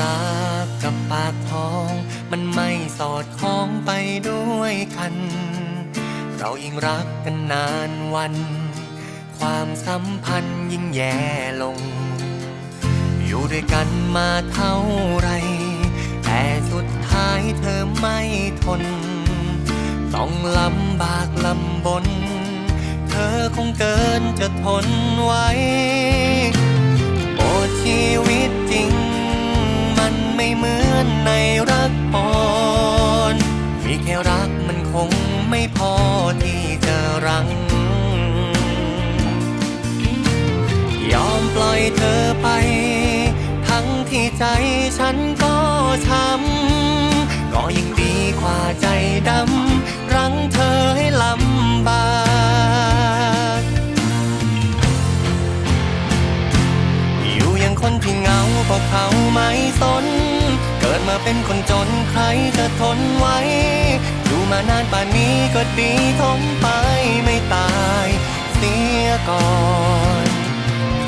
รักกับปากท้อง มันไม่สอดคล้องไปด้วยกัน เรายิ่งรักกันนานวัน ความสัมพันธ์ยิ่งแย่ลง อยู่ด้วยกันมาเท่าไร แต่สุดท้ายเธอไม่ทน ต้องลำบากลำบน เธอคงเกินจะทนไว้ แค่รักมันคงไม่พอที่จะรัง ยอมปล่อยเธอไป ทั้งที่ใจฉันก็ช้ำก็ยังดีกว่าใจดำ รั้งเธอให้ลำบากอยู่อยังคนที่เหงาเพราะเขาไม่สน เกิดมาเป็นคนจนใครจะทนไว้ มานานป่านนี้ก็ดีทมไปไม่ตาย เสียก่อน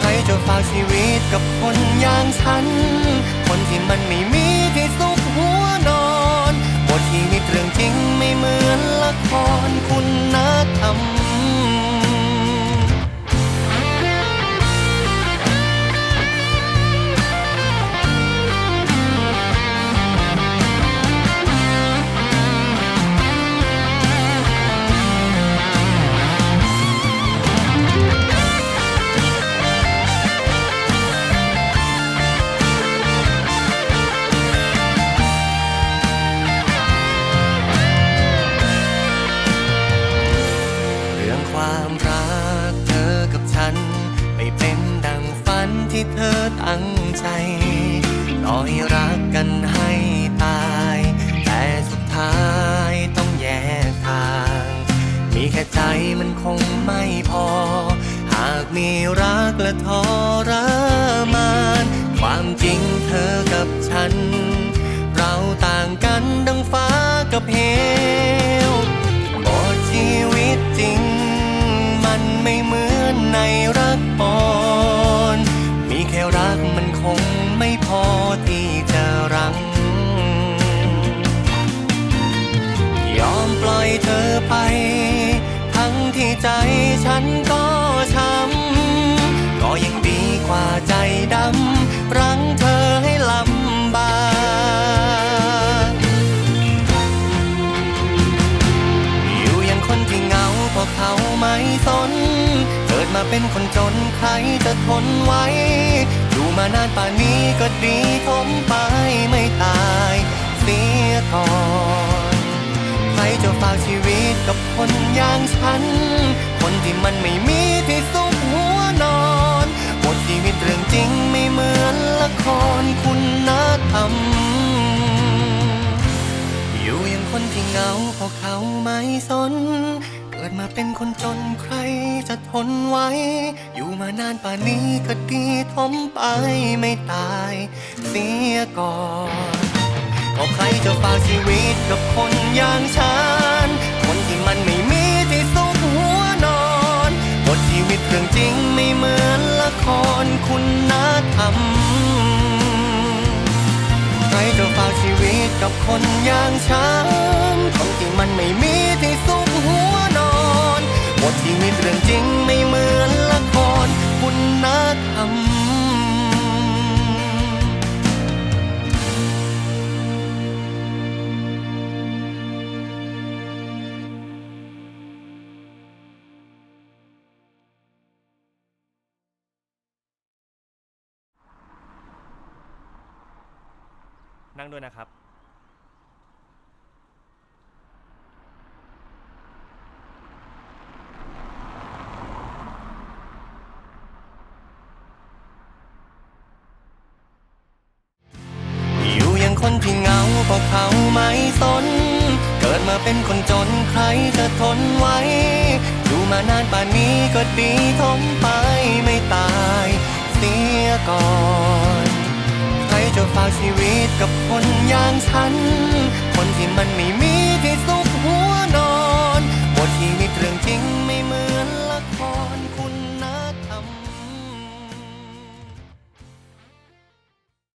ใครจะฝากชีวิตกับคนอย่างฉัน คนที่มันไม่มีที่สุขหัวนอนบทชีวิตเรื่องจริงไม่เหมือนละครคุณนะทำ ความรักเธอกับฉัน ไม่เป็นดังฝันที่เธอตั้งใจต่อให้รักกันให้ตาย แต่สุดท้ายต้องแยกทาง มีแค่ใจมันคงไม่พอ หากมีรักและทอรัก สน เกิดมาเป็นคนจนใครจะทนไว้ อยู่มานานป่านนี้ก็ดีทมไปไม่ตาย เสียก่อนใครจะฝากชีวิตกับคนอย่างฉัน คนที่มันไม่มีที่สุขหัวนอนบทชีวิตเรื่องจริงไม่เหมือนละครคุณธรรมอยู่อยังคนที่เหงาเพราะเขาไม่สน ดมาเป็นคนจนใครจะทนไว้ อยู่มานานป่านนี้ก็ดีทมไปไม่ตาย เสียก่อนก็ใครจะฝากชีวิตกับคนอย่างฉัน คนที่มันไม่มีที่สุขหัวนอนบทชีวิตเรื่องจริงไม่เหมือนละครคุณนาธรรมใครจะฝากชีวิตกับคนอย่างฉัน คนที่มันไม่มีที่สุข นั่งด้วยนะครับ อยู่อยังคนที่เหงาเพราะเขาไม่สน เกิดมาเป็นคนจนใครจะทนไว้ อยู่มานานป่านนี้ก็ดีทมไป เปล่าชีวิตกับคนอย่างฉัน คนที่มันไม่มี